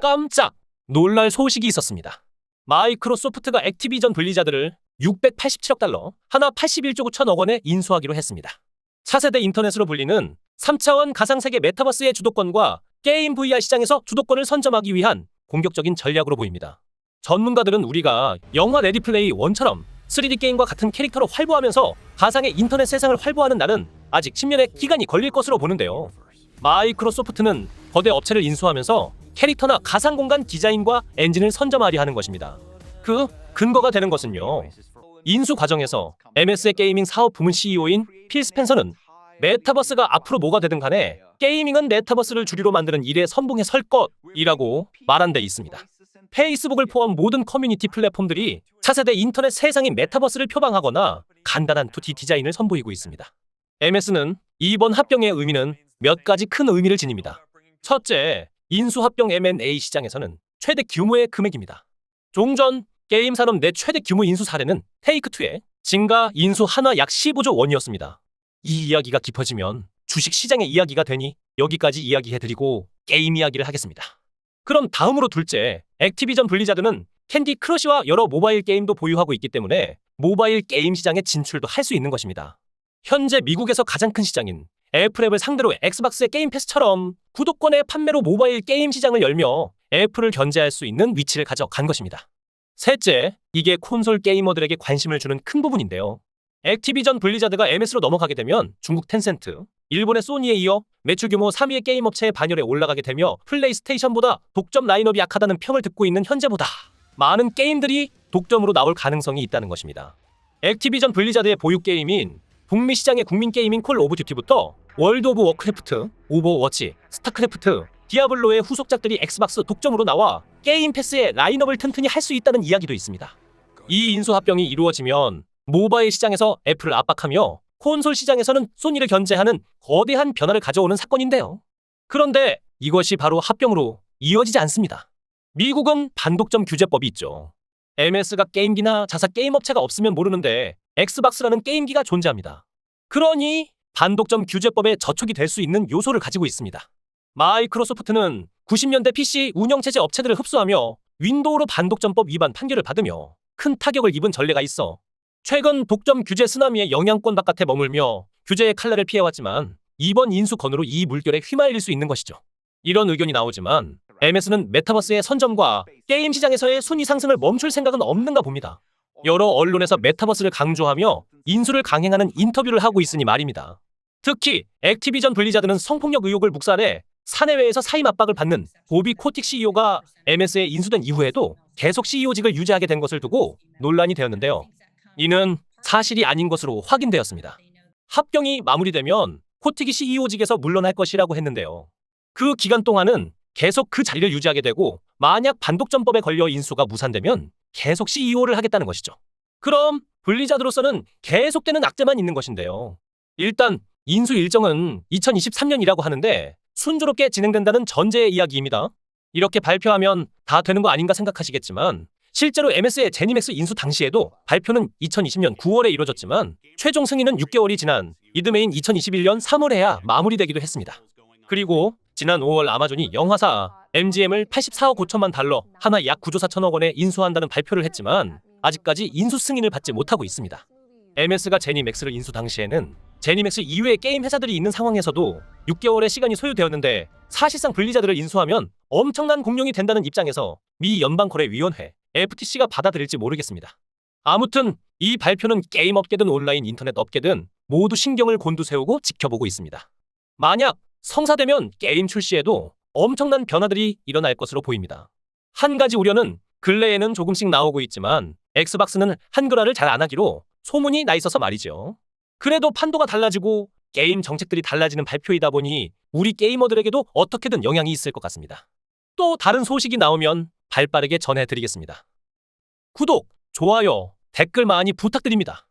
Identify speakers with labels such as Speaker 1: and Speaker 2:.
Speaker 1: 깜짝 놀랄 소식이 있었습니다. 마이크로소프트가 액티비전 블리자드를 687억 달러, 하나 81조 9천억 원에 인수하기로 했습니다. 차세대 인터넷으로 불리는 3차원 가상세계 메타버스의 주도권과 게임 VR 시장에서 주도권을 선점하기 위한 공격적인 전략으로 보입니다. 전문가들은 우리가 영화 레디플레이 1처럼 3D 게임과 같은 캐릭터로 활보하면서 가상의 인터넷 세상을 활보하는 날은 아직 10년의 기간이 걸릴 것으로 보는데요. 마이크로소프트는 거대 업체를 인수하면서 캐릭터나 가상 공간 디자인과 엔진을 선점하려 하는 것입니다. 그 근거가 되는 것은요. 인수 과정에서 MS의 게이밍 사업 부문 CEO인 필 스펜서는 메타버스가 앞으로 뭐가 되든 간에 게이밍은 메타버스를 주류로 만드는 일에 선봉에 설 것이라고 말한 데 있습니다. 페이스북을 포함 모든 커뮤니티 플랫폼들이 차세대 인터넷 세상인 메타버스를 표방하거나 간단한 2D 디자인을 선보이고 있습니다. MS는 이번 합병의 의미는 몇 가지 큰 의미를 지닙니다. 첫째, 인수합병 M&A 시장에서는 최대 규모의 금액입니다. 종전 게임 산업 내 최대 규모 인수 사례는 테이크2의 진가 인수 한화 약 15조 원이었습니다. 이 이야기가 깊어지면 주식 시장의 이야기가 되니 여기까지 이야기해드리고 게임 이야기를 하겠습니다. 그럼 다음으로 둘째, 액티비전 블리자드는 캔디 크러쉬와 여러 모바일 게임도 보유하고 있기 때문에 모바일 게임 시장에 진출도 할 수 있는 것입니다. 현재 미국에서 가장 큰 시장인 애플앱을 상대로 엑스박스의 게임 패스처럼 구독권의 판매로 모바일 게임 시장을 열며 애플을 견제할 수 있는 위치를 가져간 것입니다. 셋째, 이게 콘솔 게이머들에게 관심을 주는 큰 부분인데요. 액티비전 블리자드가 MS로 넘어가게 되면 중국 텐센트, 일본의 소니에 이어 매출 규모 3위의 게임 업체의 반열에 올라가게 되며 플레이스테이션보다 독점 라인업이 약하다는 평을 듣고 있는 현재보다 많은 게임들이 독점으로 나올 가능성이 있다는 것입니다. 액티비전 블리자드의 보유 게임인 북미 시장의 국민 게임인 콜 오브 듀티부터 월드 오브 워크래프트, 오버워치, 스타크래프트, 디아블로의 후속작들이 엑스박스 독점으로 나와 게임 패스의 라인업을 튼튼히 할 수 있다는 이야기도 있습니다. 이 인수 합병이 이루어지면 모바일 시장에서 애플을 압박하며 콘솔 시장에서는 소니를 견제하는 거대한 변화를 가져오는 사건인데요. 그런데 이것이 바로 합병으로 이어지지 않습니다. 미국은 반독점 규제법이 있죠. MS가 게임기나 자사 게임 업체가 없으면 모르는데 엑스박스라는 게임기가 존재합니다. 그러니 반독점 규제법에 저촉이 될 수 있는 요소를 가지고 있습니다. 마이크로소프트는 90년대 PC 운영체제 업체들을 흡수하며 윈도우로 반독점법 위반 판결을 받으며 큰 타격을 입은 전례가 있어 최근 독점 규제 쓰나미의 영향권 바깥에 머물며 규제의 칼날을 피해왔지만 이번 인수건으로 이 물결에 휘말릴 수 있는 것이죠. 이런 의견이 나오지만 MS는 메타버스의 선점과 게임 시장에서의 순위 상승을 멈출 생각은 없는가 봅니다. 여러 언론에서 메타버스를 강조하며 인수를 강행하는 인터뷰를 하고 있으니 말입니다. 특히 액티비전 블리자드는 성폭력 의혹을 묵살해 사내외에서 사임 압박을 받는 보비 코틱 CEO가 MS에 인수된 이후에도 계속 CEO직을 유지하게 된 것을 두고 논란이 되었는데요. 이는 사실이 아닌 것으로 확인되었습니다. 합병이 마무리되면 코틱이 CEO직에서 물러날 것이라고 했는데요. 그 기간 동안은 계속 그 자리를 유지하게 되고 만약 반독점법에 걸려 인수가 무산되면 계속 CEO를 하겠다는 것이죠. 그럼 블리자드로서는 계속되는 악재만 있는 것인데요. 일단 인수 일정은 2023년이라고 하는데 순조롭게 진행된다는 전제의 이야기입니다. 이렇게 발표하면 다 되는 거 아닌가 생각하시겠지만 실제로 MS의 제니맥스 인수 당시에도 발표는 2020년 9월에 이뤄졌지만 최종 승인은 6개월이 지난 이듬해인 2021년 3월에야 마무리되기도 했습니다. 그리고 지난 5월 아마존이 영화사 MGM을 84억 5천만 달러, 하나 약 9조 4천억 원에 인수한다는 발표를 했지만 아직까지 인수 승인을 받지 못하고 있습니다. MS가 제니맥스를 인수 당시에는 제니맥스 이외의 게임 회사들이 있는 상황에서도 6개월의 시간이 소요되었는데 사실상 블리자드를 인수하면 엄청난 공룡이 된다는 입장에서 미 연방거래위원회 FTC가 받아들일지 모르겠습니다. 아무튼 이 발표는 게임 업계든 온라인 인터넷 업계든 모두 신경을 곤두세우고 지켜보고 있습니다. 만약 성사되면 게임 출시에도 엄청난 변화들이 일어날 것으로 보입니다. 한 가지 우려는 근래에는 조금씩 나오고 있지만 엑스박스는 한글화를 잘 안 하기로 소문이 나 있어서 말이죠. 그래도 판도가 달라지고 게임 정책들이 달라지는 발표이다 보니 우리 게이머들에게도 어떻게든 영향이 있을 것 같습니다. 또 다른 소식이 나오면 발빠르게 전해드리겠습니다. 구독, 좋아요, 댓글 많이 부탁드립니다.